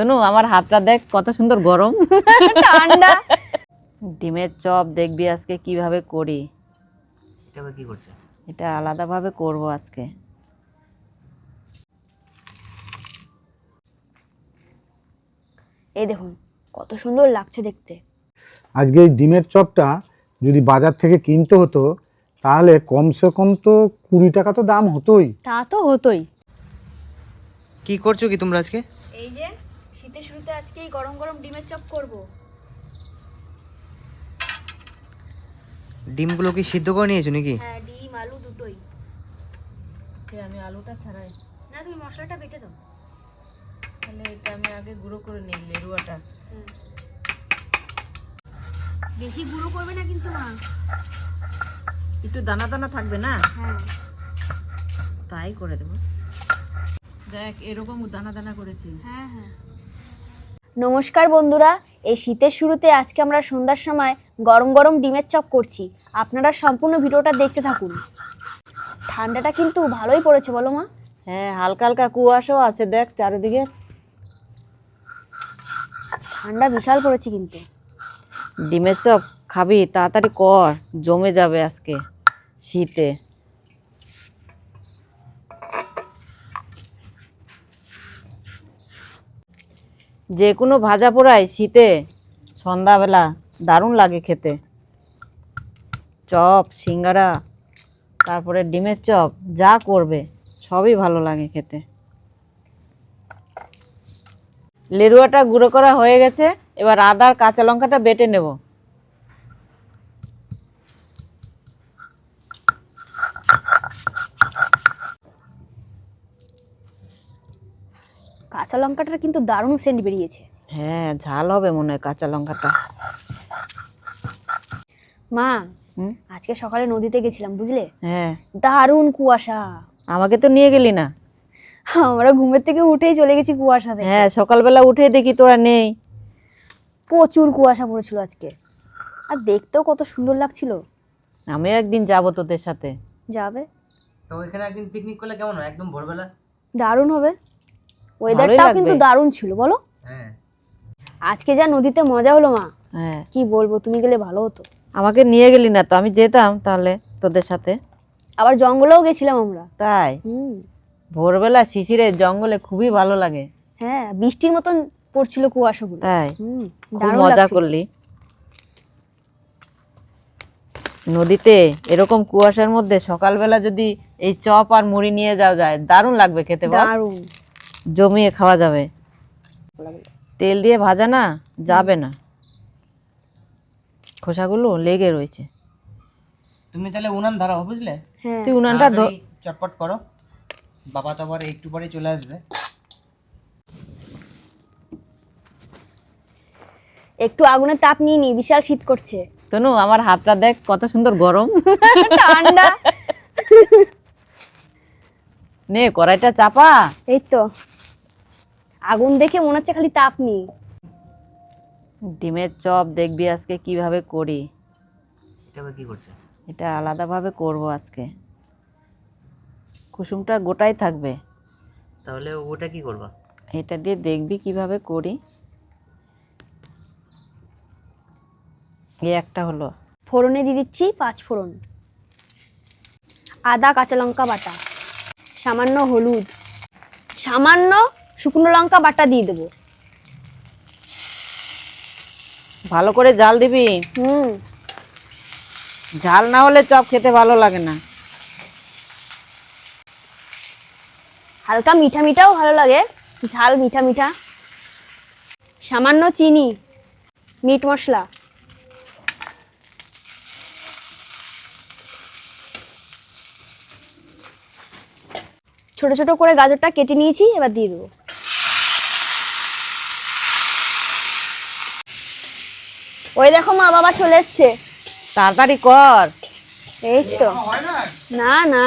শোনো আমার হাতটা দেখ কত সুন্দর গরম। ঠান্ডা। ডিমের চপ দেখবি আজকে কীভাবে করি। এটা কি করছে? এটা আলাদাভাবে করব আজকে। এই দেখুন কত সুন্দর লাগছে দেখতে। আজকে এই ডিমের চপটা যদি বাজার থেকে কিনতে হতো তাহলে কমসে কম তো কুড়ি টাকা তো দাম হতোই। তা তো হতোই। কি করছ কি তোমরা আজকে? এই যে শীতের শুরুতে আজকেই গরম গরম ডিমের চপ করব। ডিমগুলো কি সিদ্ধ করে নিয়েছো নাকি? হ্যাঁ ডিম আলু দুটোই। আমি আলুটা ছাড়াই। না তুমি মশলাটা বেটে দাও। তাহলে এটা আমি আগে গুঁড়ো করে নিই লেরুয়াটা। বেশি গুঁড়ো করবে না কিন্তু মা। একটু দানা দানা থাকবে না? হ্যাঁ। তাই করে দেবো। দেখ এরকম দানা দানা করেছি। হ্যাঁ হ্যাঁ। নমস্কার বন্ধুরা এই শীতের শুরুতে আজকে আমরা সন্ধ্যার সময় গরম গরম ডিমের চপ করছি। আপনারা সম্পূর্ণ ভিডিওটা দেখতে থাকুন। ঠান্ডাটা কিন্তু ভালোই পড়েছে বলো মা। হ্যাঁ হালকা হালকা কুয়াশাও আছে দেখ চারিদিকে। ঠান্ডা বিশাল পড়েছে কিন্তু। ডিমের চপ খাবি তাড়াতাড়ি কর জমে যাবে আজকে শীতে। যে কোনো ভাজা পোড়ায় শীতে, সন্ধ্যাবেলা দারুণ লাগে খেতে। চপ, সিঙ্গারা, তারপরে ডিমের চপ, যা করবে, সবই ভালো লাগে খেতে। লেরুয়াটা গুঁড়ো করা হয়ে গেছে, এবার আদার কাঁচা লঙ্কাটা বেটে নেব। কাঁচা লঙ্কাটার কিন্তু দারুণ সেন্ট বেরিয়েছে। হ্যাঁ ঝাল হবে মনে হয় কাঁচা লঙ্কাটা। মা আজকে সকালে নদীতে গেছিলাম বুঝলে? হ্যাঁ। দারুণ কুয়াশা। আমাকে তো নিয়ে গেলি না। আমরা ঘুমের থেকে উঠেই চলে গেছি কুয়াশা দেখে হ্যাঁ সকালবেলা উঠে দেখি তোরা নেই। প্রচুর কুয়াশা পড়েছিল আজকে। আর দেখতেও কত সুন্দর লাগছিল। আমিও একদিন যাব তোদের সাথে। যাবে। তো ওইখানে একদিন পিকনিক করলে কেমন হয়? একদম ভোরবেলা? দারুণ হবে। ওয়েদারটাও কিন্তু দারুণ ছিল বলো? হ্যাঁ। আজকে যা নদীতে মজা হলো মা। হ্যাঁ। কি বলব তুমি গেলে ভালো হতো। আমাকে নিয়ে গেলি না তো আমি যেতাম তাহলে তোদের সাথে। আবার জঙ্গলেও গেছিলাম আমরা। তাই? হুম। ভোরবেলা শিশিরে জঙ্গলে খুবই ভালো লাগে। হ্যাঁ বৃষ্টির মতন পড়ছিল কুয়াশাগুলো। তাই। হুম খুব মজা করলি। নদীতে এরকম কুয়াশার মধ্যে সকালবেলা যদি এই চপ আর মুড়ি নিয়ে যাওয়া যায় দারুণ লাগবে খেতে বল। দারুণ। জমিয়ে খাওয়া যাবে। তেল দিয়ে ভাজা না যাবে না। খোসাগুলো লেগে রয়েছে। তুমি তাহলে উনান ধরাও বুঝলে? হ্যাঁ। তুই উনানটা চটপট করো। বাবা তো আবার একটু পরে চলে আসবে। একটু আগুনের তাপ নিয়ে নি বিশাল শীত করছে। শোনো আমার হাতটা দেখ কত সুন্দর গরম। ঠান্ডা। নে কড়াইটা চাপা। এই তো। আগুন দেখে মনে হচ্ছে খালি তাপ নেই। ডিমের চপ দেখবি আজকে কীভাবে করি। এটা কি করছে? এটা আলাদাভাবে করব আজকে। কুসুমটা গোটাই থাকবে। তাহলে ওটা কি করবা? এটা দিয়ে দেখবি কীভাবে করি। এই একটা হলো। ফোড়নে দিয়ে দিচ্ছি পাঁচ ফোড়ন। আদা কাঁচা লঙ্কা বাটা। সামান্য হলুদ। সামান্য শুকনো লঙ্কা বাটা দিয়ে দেবো। ভালো করে জাল দিবি? হুম। ঝাল না হলে চপ খেতে ভালো লাগে না। হালকা মিঠা মিঠাও ভালো লাগে ঝাল মিঠা মিঠা। সামান্য চিনি মিট মশলা। ছোট ছোট করে গাজরটা কেটে নিয়েছি এবার দিয়ে দেবো। ওই দেখো মা বাবা চলে এসছে। তাড়াতাড়ি কর। এই তো। না না।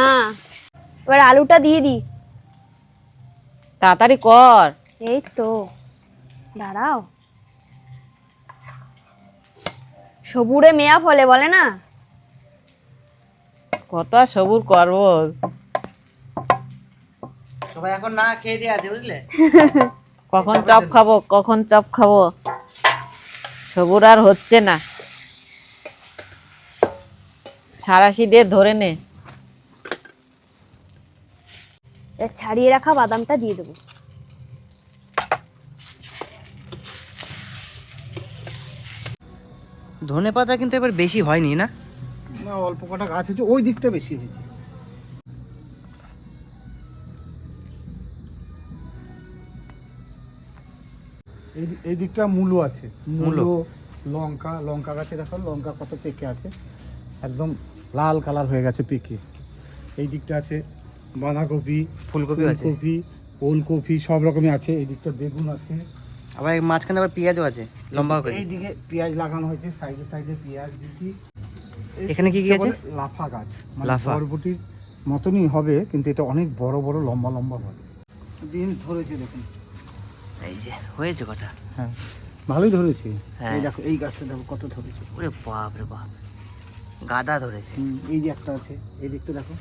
এবার আলুটা দিয়ে দিই। তাড়াতাড়ি কর। এই তো। দাঁড়াও। সবুরে মেয়া ফলে বলে না? কত সবুর করব? সবাই এখন না খেয়ে দিয়ে আছে বুঝলে? কখন চপ খাব কখন চপ খাব? সবুর আর হচ্ছে না। সারাশি দিয়ে ধরে নে। ছাড়িয়ে রাখা বাদামটা দিয়ে দেবো। ধনে পাতা কিন্তু এবার বেশি হয়নি না? না অল্প কটা গাছ হয়েছে ওই দিকটা বেশি হয়েছে। এই এই দিকটা মূলো আছে। মূলো। লঙ্কা লঙ্কা গাছে দেখো লঙ্কা কত পেকে আছে। একদম লাল কালার হয়ে গেছে পেকে। এই দিকটা আছে বাঁধাকপি ফুলকপি আছে। ফুলকপি ওলকপি সব রকমই আছে। এই দিকটা বেগুন আছে। আবার মাঝখানে আবার পেঁয়াজও আছে লম্বা করে। এই দিকে পেঁয়াজ লাগানো হয়েছে সাইডে সাইডে পেঁয়াজ দিচ্ছি। এখানে কি কি আছে? লাফা গাছ। মানে লাফা। বরবটির মতনই হবে কিন্তু এটা অনেক বড় বড় লম্বা লম্বা হবে। বিনস ধরেছে দেখুন। এই যে হয়েছে কটা? হ্যাঁ ভালোই ধরেছে। হ্যাঁ। এই দেখো এই গাছটা দেখো কত ধরেছে। ওরে বাপ রে বাপ। গাদা ধরেছে। হুম, এই যে একটা আছে এই দিকটা দেখো।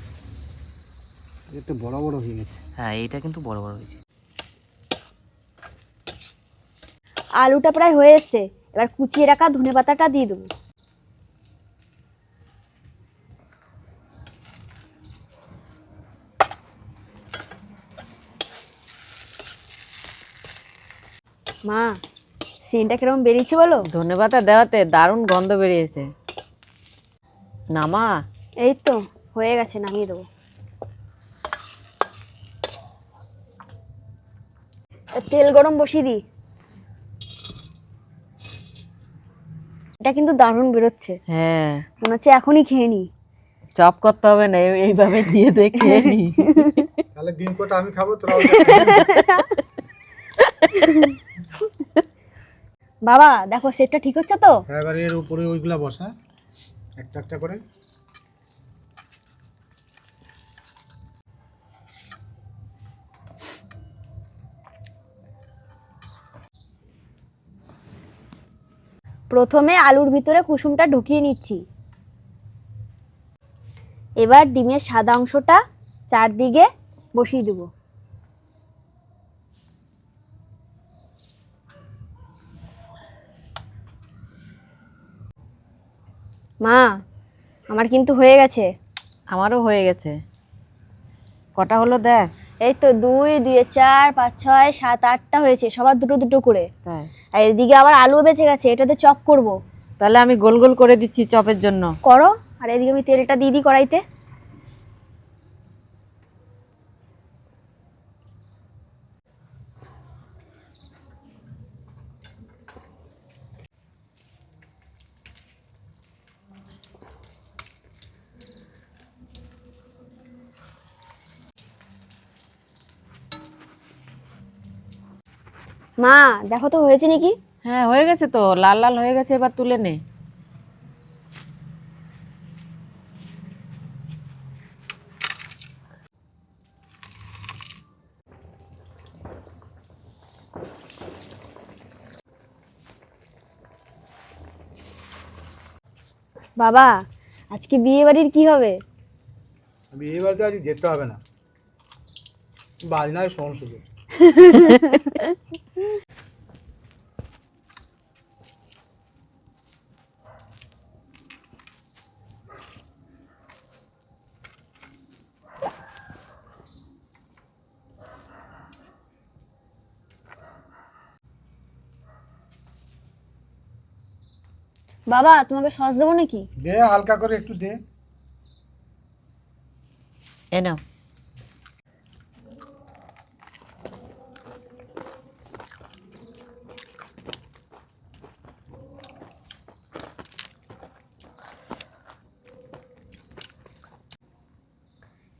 এটা বড় বড় হয়ে গেছে। হ্যাঁ এইটা কিন্তু বড় বড় হয়েছে। আলুটা প্রায় হয়েছে এসছে। এবার কুচিয়ে রাখা ধনে পাতাটা দিয়ে দেবো। মা সিনটা কীরকম বেরিয়েছে বলো? ধনে পাতা দেওয়াতে দারুণ গন্ধ বেরিয়েছে। নামা এই তো হয়ে গেছে নামিয়ে দেবো। তেল গরম বসিয়ে দিই। এটা কিন্তু দারুণ বেরোচ্ছে। হ্যাঁ। মনে হচ্ছে এখনই খেয়ে নি চপ করতে হবে না এইভাবে দিয়ে দেখে নি তাহলে ডিম কটা আমি খাব তোরা বাবা দেখো সেটটা ঠিক হচ্ছে তো? এবার এর উপরে ওইগুলা বসা। একটা একটা করে। প্রথমে আলুর ভিতরে কুসুমটা ঢুকিয়ে নিচ্ছি। এবার ডিমের সাদা অংশটা চারদিকে বসিয়ে দেবো। মা আমার কিন্তু হয়ে গেছে। আমারও হয়ে গেছে। কটা হলো দেখ। এই তো দুই দুই চার পাঁচ ছয় সাত আটটা হয়েছে সবার দুটো দুটো করে। তাই? আর এদিকে আবার আলু বেঁচে গেছে এটাতে চপ করব। তাহলে আমি গোল গোল করে দিচ্ছি চপের জন্য। করো আর এদিকে আমি তেলটা দিয়ে দিই কড়াইতে। মা দেখো তো হয়েছে নাকি? হ্যাঁ হয়ে গেছে তো লাল লাল হয়ে গেছে এবার তুলে নে। বাবা আজকে বিয়ে বাড়ির কি হবে? বিয়ে বাড়িতে আজ যেতে হবে না। বাজনায় শোন শুধু। বাবা তোমাকে সস দেবো নাকি? দে হালকা করে একটু দে। এ নাও।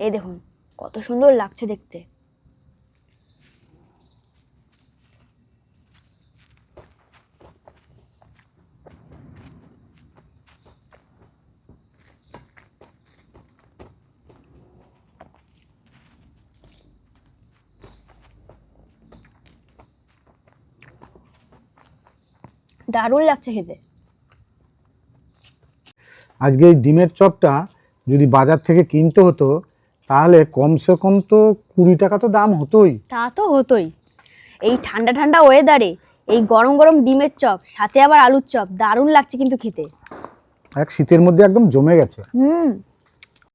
এই দেখুন কত সুন্দর লাগছে দেখতে। দারুণ লাগছে খেতে। আজকে এই ডিমের চপটা যদি বাজার থেকে কিনতে হতো তাহলে কমসে কম তো কুড়ি টাকা তো দাম হতোই। তা তো হতোই। এই ঠান্ডা ঠান্ডা ওয়েদারে এই গরম গরম ডিমের চপ সাথে আবার আলুর চপ দারুণ লাগছে কিন্তু খেতে। এক শীতের মধ্যে একদম জমে গেছে। হুম।